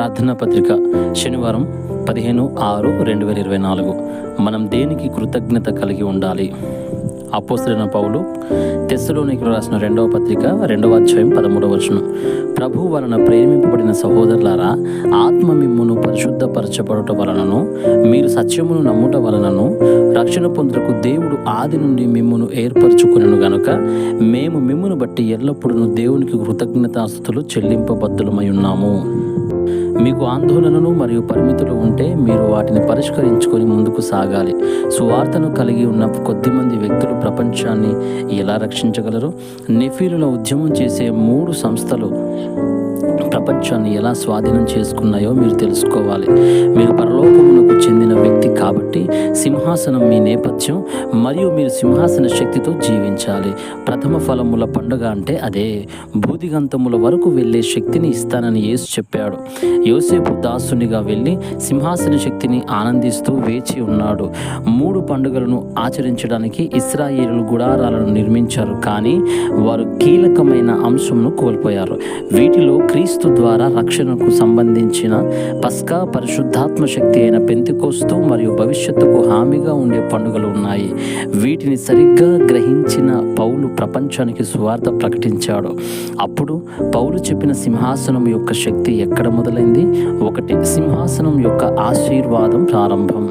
ప్రార్థనా పత్రిక శనివారం పదిహేను ఆరు రెండు వేల ఇరవై నాలుగు. మనం దేనికి కృతజ్ఞత కలిగి ఉండాలి? అపోసరైన పౌలు తెస్సులోనికి రాసిన రెండవ పత్రిక రెండవ అధ్యాయం పదమూడవ వచనం. ప్రభు వలన ప్రేమింపబడిన సహోదరులారా ఆత్మ మిమ్మును పరిశుద్ధపరచబడుట వలనను మీరు సత్యమును నమ్ముట వలనను రక్షణ పొందుటకు దేవుడు ఆది నుండి మిమ్మును ఏర్పరచుకునను గనుక మేము మిమ్మును బట్టి ఎల్లప్పుడూ దేవునికి కృతజ్ఞతాస్థుతులు చెల్లింపబద్ధులమై ఉన్నాము. మీకు ఆందోళనలు మరియు పరిమితులు ఉంటే మీరు వాటిని పరిష్కరించుకొని ముందుకు సాగాలి. సువార్తను కలిగి ఉన్న కొద్దిమంది వ్యక్తులు ప్రపంచాన్ని ఎలా రక్షించగలరు? నెఫీలను ఉద్యమం చేసే మూడు సంస్థలు ప్రపంచాన్ని ఎలా స్వాధీనం చేసుకున్నాయో మీరు తెలుసుకోవాలి. మీరు పరలోకమునకు కలిగిన వ్యక్తి కాబట్టి సింహాసనం మీ నేపథ్యం మరియు మీరు సింహాసన శక్తితో జీవించాలి. ప్రథమ ఫలముల పండుగ అంటే అదే. బూదిగంతముల వరకు వెళ్ళే శక్తిని ఇస్తానని యేసు చెప్పాడు. యోసేపు దాసునిగా వెళ్ళి సింహాసన శక్తిని ఆనందిస్తూ వేచి ఉన్నాడు. మూడు పండుగలను ఆచరించడానికి ఇస్రాయేలు గుడారాలను నిర్మించారు. కానీ వారు కీలకమైన అంశంను కోల్పోయారు. వీటిలో క్రీస్తు ద్వారా రక్షణకు సంబంధించిన పస్కా పరిశుద్ధాత్మ శక్తి అయిన ప్రస్తుతం మరియు భవిష్యత్తుకు హామీగా ఉండే పండుగలు ఉన్నాయి. వీటిని సరిగ్గా గ్రహించిన పౌలు ప్రపంచానికి సువార్త ప్రకటించాడు. అప్పుడు పౌలు చెప్పిన సింహాసనం యొక్క శక్తి ఎక్కడ మొదలైంది? ఒకటి సింహాసనం యొక్క ఆశీర్వాదం ప్రారంభం.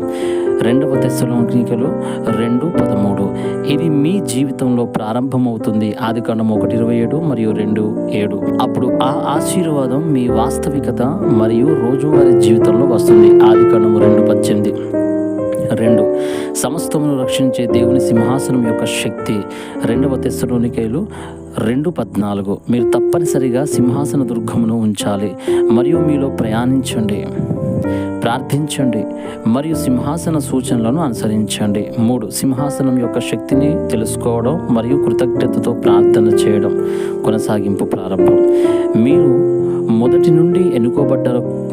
రెండవ తెశలోనికలు రెండు పదమూడు. ఇది మీ జీవితంలో ప్రారంభమవుతుంది. ఆది కాండం ఒకటి ఇరవై ఏడు మరియు రెండు ఏడు. అప్పుడు ఆ ఆశీర్వాదం మీ వాస్తవికత మరియు రోజువారీ జీవితంలో వస్తుంది. ఆది కాండము రెండు పద్దెనిమిది. రెండు. సమస్తమును రక్షించే దేవుని సింహాసనం యొక్క శక్తి. రెండవ తెస్సలోనికైలు రెండు పద్నాలుగు. మీరు తప్పనిసరిగా సింహాసన దుర్గమును ఉంచాలి. మరియు మీలో ప్రయాణించండి. ప్రార్థించండి. మరియు సింహాసన సూచనలను అనుసరించండి. మూడు సింహాసనం యొక్క శక్తిని తెలుసుకోవడం మరియు కృతజ్ఞతతో ప్రార్థన చేయడం. కొనసాగింపు ప్రారంభం. మీరు మొదటి నుండి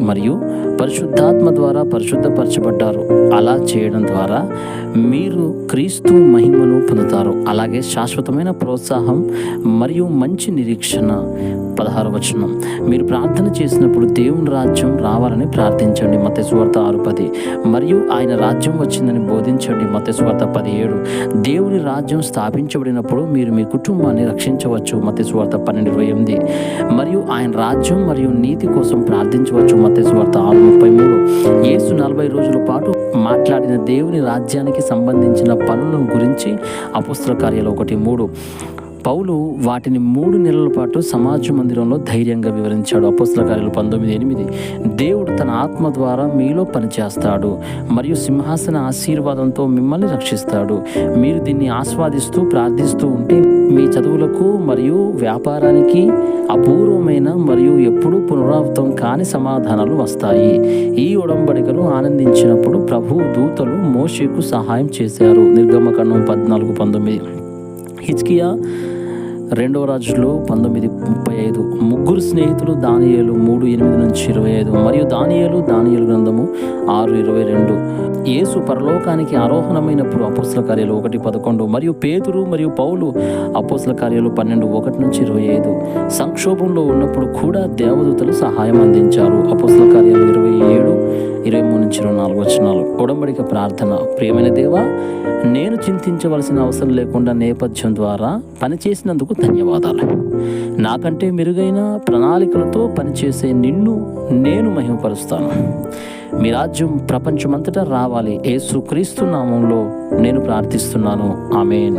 మరియు పరిశుద్ధాత్మ ద్వారా పరిశుద్ధపరచబడ్డారు. అలా చేయడం ద్వారా మీరు క్రీస్తు మహిమను పొందుతారు. అలాగే శాశ్వతమైన ప్రోత్సాహం మరియు మంచి నిరీక్షణ. పదహారు వచనం. మీరు ప్రార్థన చేసినప్పుడు దేవుని రాజ్యం రావాలని ప్రార్థించండి. మత ఆరు పది. మరియు ఆయన రాజ్యం వచ్చిందని బోధించండి. మత స్వార్థ పదిహేడు. దేవుని రాజ్యం స్థాపించబడినప్పుడు మీరు మీ కుటుంబాన్ని రక్షించవచ్చు. మత పన్నెండు ఇరవై ఎనిమిది. మరియు ఆయన రాజ్యం మరియు నీతి కోసం ప్రార్థించవచ్చు. మత స్వార్థ ఆరు ముప్పై మూడు. యేసు నలభై రోజుల పాటు మాట్లాడిన దేవుని రాజ్యానికి సంబంధించిన పనులను గురించి అపుస్త్ర కార్యాలు ఒకటి మూడు. పౌలు వాటిని మూడు నెలల పాటు సమాజ మందిరంలో ధైర్యంగా వివరించాడు. అపోస్తల కార్యాలు పంతొమ్మిది ఎనిమిది. దేవుడు తన ఆత్మ ద్వారా మీలో పనిచేస్తాడు మరియు సింహాసన ఆశీర్వాదంతో మిమ్మల్ని రక్షిస్తాడు. మీరు దీన్ని ఆస్వాదిస్తూ ప్రార్థిస్తూ ఉంటే మీ చదువులకు మరియు వ్యాపారానికి అపూర్వమైన మరియు ఎప్పుడూ పునరావృతం కాని సమాధానాలు వస్తాయి. ఈ ఒడంబడికలు ఆనందించినప్పుడు ప్రభు దూతలు మోషేకు సహాయం చేశారు. నిర్గమకాండం పద్నాలుగు పంతొమ్మిది. హిజ్కియా రెండవ రాజులో పంతొమ్మిది ముప్పై ఐదు. ముగ్గురు స్నేహితులు దానియేలు మూడు ఎనిమిది నుంచి ఇరవై ఐదు. మరియు దానియేలు దానియేలు గ్రంథము ఆరు ఇరవై రెండు. యేసు పరలోకానికి ఆరోహణమైనప్పుడు అపోస్ల కార్యాలు ఒకటి పదకొండు. మరియు పేతురు మరియు పౌలు అపోస్ల కార్యాలు పన్నెండు ఒకటి నుంచి ఇరవై ఐదు. సంక్షోభంలో ఉన్నప్పుడు కూడా దేవదూతలు సహాయం అందించారు. అపోస్ల కార్యాలు ఇరవై ఏడు ఇరవై మూడు నుంచి ఇరవై నాలుగు వచనాలు. ఒడంబడిక ప్రార్థన. ప్రియమైన దేవా నేను చింతించవలసిన అవసరం లేకుండా నేపథ్యం ద్వారా పనిచేసినందుకు ధన్యవాదాలు. నాకంటే మెరుగైన ప్రణాళికలతో పనిచేసే నిన్ను నేను మహిమపరుస్తాను. మీ రాజ్యం ప్రపంచమంతటా రావాలి. ఏ సుక్రీస్తు నామంలో నేను ప్రార్థిస్తున్నాను. ఆమెన్.